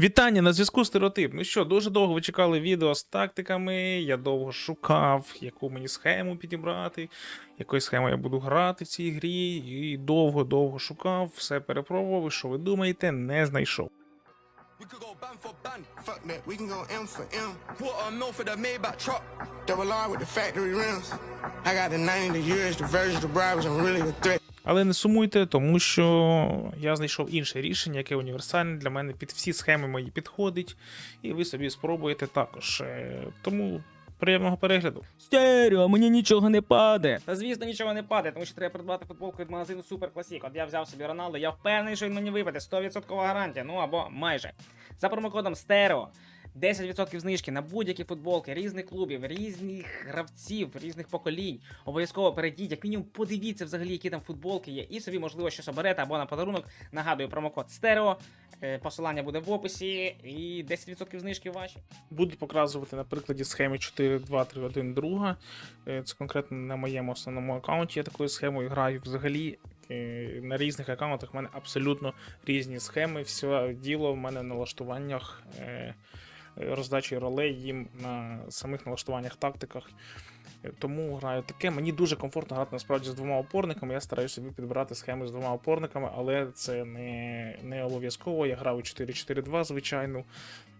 Вітання на зв'язку стереотип. Ну що, дуже довго ви чекали відео з тактиками. Я довго шукав, яку мені схему підібрати, якою схемою я буду грати в цій грі. І довго-довго шукав, все перепробував. Що ви думаєте, не знайшов. We could go band for band. Fuck that, we can go M for M. Quarter mil for the Maybach truck. Double R with the factory rims. I got the 90, the years, the versions, the bribes, I'm really a threat. Але не сумуйте, тому що я знайшов інше рішення, яке універсальне для мене під всі схеми мої підходить, і ви собі спробуєте також. Е, Тому приємного перегляду. Стерео, мені нічого не паде. Та звісно, нічого не паде, тому що треба придбати футболку від магазину Super Classic. От я взяв собі Роналдо, я впевнений, що він мені випаде 100% гарантія, ну або майже. За промокодом Стерео. 10% знижки на будь-які футболки різних клубів, різних гравців, різних поколінь. Обов'язково перейдіть, як мінімум, подивіться взагалі, які там футболки є, і собі, можливо, щось оберете або на подарунок. Нагадую, промокод Стерео. Посилання буде в описі, і 10% знижки ваші. Буду показувати на прикладі схеми 4, 2, 3, 1, друга. Е, Це конкретно на моєму основному аккаунті. Я такою схемою граю взагалі. е, На різних аккаунтах в мене абсолютно різні схеми. Все діло в мене налаштуваннях е, роздачі ролей їм на самих налаштуваннях тактиках. Е, Тому граю таке. Мені дуже комфортно грати насправді з двома опорниками. Я стараюся собі підбирати схеми з двома опорниками, але це не, не обов'язково. Я граю 4-4-2, звичайно.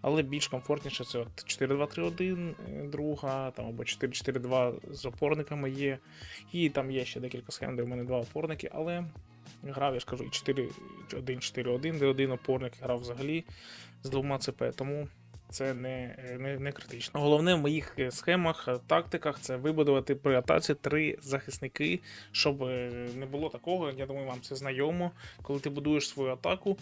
Але більш комфортніше це от 4-2-3-1 е, друга, там або 4-4-2 з опорниками є. І там є ще декілька схем, де в мене два опорники, але грав, я ж кажу, і 4-1-4-1, де один опорник грав взагалі з двома ЦП, тому це не, не, не критично. Головне в моїх е, схемах, е, тактиках це вибудувати при атаці три захисники, щоб е, не було такого. Я думаю, вам це знайомо. Коли ти будуєш свою атаку,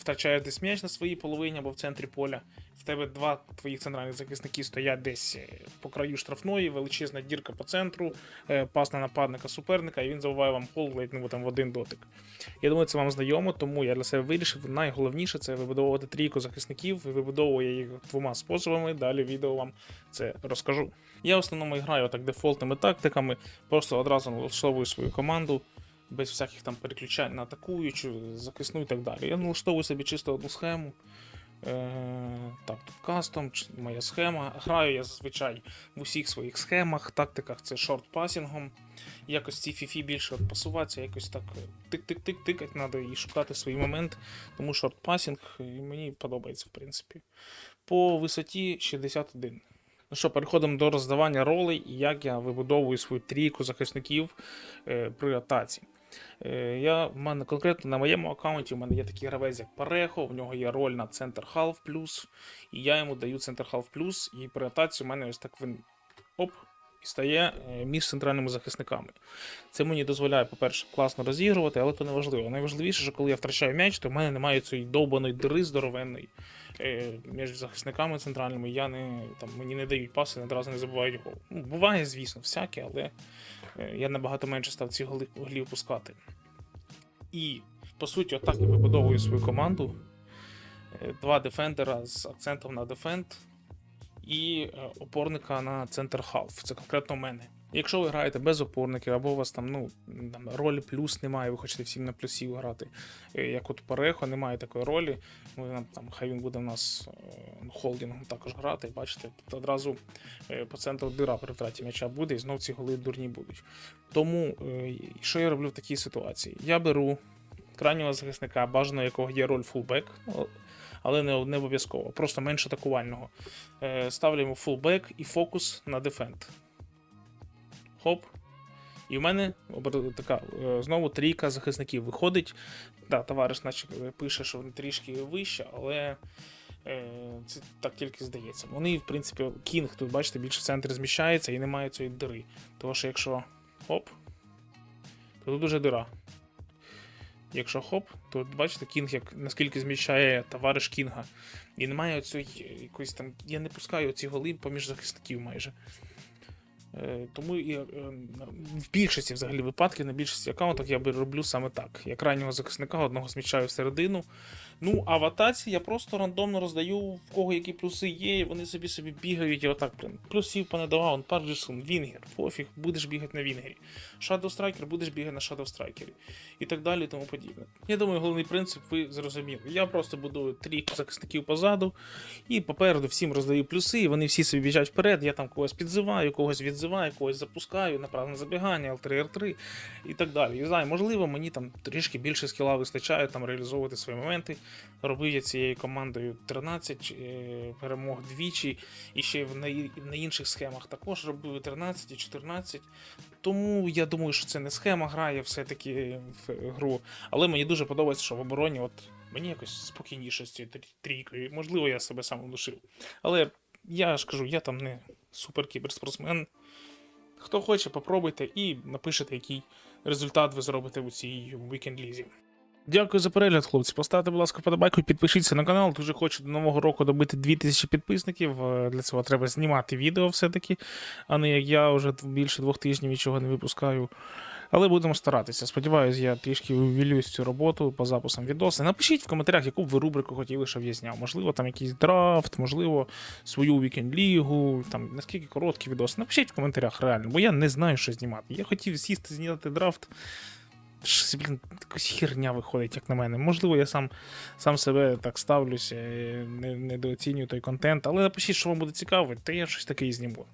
втрачаєш десь м'яч на своїй половині або в центрі поля. В тебе два твоїх центральних захисники стоять десь е, по краю штрафної, величезна дірка по центру, е, пас на нападника суперника, і він забуває вам гол ледь не там в один дотик. Я думаю, це вам знайомо, тому я для себе вирішив. Найголовніше це вибудовувати трійку захисників. Вибудовую їх двома способами. Далі відео вам це розкажу. Я в основному граю так дефолтними тактиками, просто одразу налаштовую свою команду. Без всяких там переключань на атакуючу, захисну і так далі. Я налаштовую собі чисто одну схему. Е, так, тут кастом, моя схема. Граю я зазвичай в усіх своїх схемах, тактиках це шорт-пасінгом. Якось ці фіфі більше пасуватися, якось так е, тик-тик-тик тикати треба і шукати свій момент. Тому шорт-пасінг е, мені подобається, в принципі. По висоті 61. Ну що, переходимо до роздавання ролей і як я вибудовую свою трійку захисників е, при атаці. Е, Я, в мене конкретно на моєму аккаунті в мене є такий гравець, як Парехо, в нього є роль на центр халф плюс, і я йому даю центр халф плюс, і при атаці у мене ось так він оп, і стає е, між центральними захисниками. Це мені дозволяє, по-перше, класно розігрувати, але то не важливо. Найважливіше, що коли я втрачаю м'яч, то в мене немає цієї довбаної дири здоровенної е, між захисниками центральними. Я не, там, мені не дають паси, одразу не забувають гол. Ну, буває, звісно, всяке, але я набагато менше став голи, голів пускати. І, по суті, отак я вибудовую свою команду. Е, Два дефендера з акцентом на дефенд і е, опорника на центр халф. Це конкретно в мене. Якщо ви граєте без опорників, або у вас там, ну, там ролі плюс немає, ви хочете всім на плюсів грати. е, Як от Парехо, немає такої ролі. Ми там, хай він буде в нас е, холдингом також грати. Бачите, тут одразу е, по центру дира при втраті м'яча буде, і знов ці голи дурні будуть. Тому е, що я роблю в такій ситуації? Я беру крайнього захисника, бажано якого є роль фулбек, ну, але не, не обов'язково, просто менш атакувального. Е, Ставлю йому фулбек і фокус на дефенд. Хоп. І в мене така е, знову трійка захисників виходить. Да, товариш наче пише, що вони трішки вище, але це так тільки здається. Вони, в принципі, кінг тут, бачите, більше в центрі зміщається і немає цієї дири. Тому що якщо хоп, то тут дуже дира. Якщо хоп, то бачите, кінг, як наскільки зміщає товариш кінга. І немає оцієї якоїсь там. Я не пускаю ці голи поміж захисників майже. Е, Тому і е, в більшості взагалі випадків, на більшості аккаунтах я роблю саме так. Я крайнього захисника одного зміщаю всередину. Ну, а в атаці я просто рандомно роздаю, в кого які плюси є, і вони собі собі бігають і отак, блин. Плюсів понадавав, он Парджесун, Вінгер, пофіг, будеш бігати на Вінгері. Shadow Striker, будеш бігати на Shadow Striker. І так далі, і тому подібне. Я думаю, головний принцип ви зрозуміли. Я просто буду трійку захисників позаду, і попереду всім роздаю плюси, і вони всі собі біжать вперед. Я там когось підзиваю, когось відзиваю, когось запускаю, направлене забігання, L3, R3 і так далі. І знаю, можливо, мені там трішки більше скіла вистачає там реалізовувати свої моменти. Робив я цією командою 13 е, перемог двічі, і ще на, інших схемах також робив 13 і 14. Тому я думаю, що це не схема грає все-таки в гру. Але мені дуже подобається, що в обороні от мені якось спокійніше з цією трійкою. Можливо, я себе сам внушив. Але я ж кажу, я там не супер кіберспортсмен. Хто хоче, попробуйте і напишете, який результат ви зробите у цій вікенд лізі. Дякую за перегляд, хлопці. Поставте, будь ласка, подобайку і підпишіться на канал. Дуже хочу до нового року добити 2000 підписників. Е, Для цього треба знімати відео все-таки, а не як я вже більше двох тижнів нічого не випускаю. Але будемо старатися. Сподіваюсь, я трішки увілюсь цю роботу по записам відоси. Напишіть в коментарях, яку б ви рубрику хотіли, щоб я зняв. Можливо, там якийсь драфт, можливо, свою вікенд-лігу, там наскільки короткі відоси. Напишіть в коментарях реально, бо я не знаю, що знімати. Я хотів сісти, зняти драфт. Щось, блін, якась херня виходить, як на мене. Можливо, я сам, сам себе так ставлюся, не, недооцінюю той контент, але напишіть, що вам буде цікаво, та я щось таке і зніму.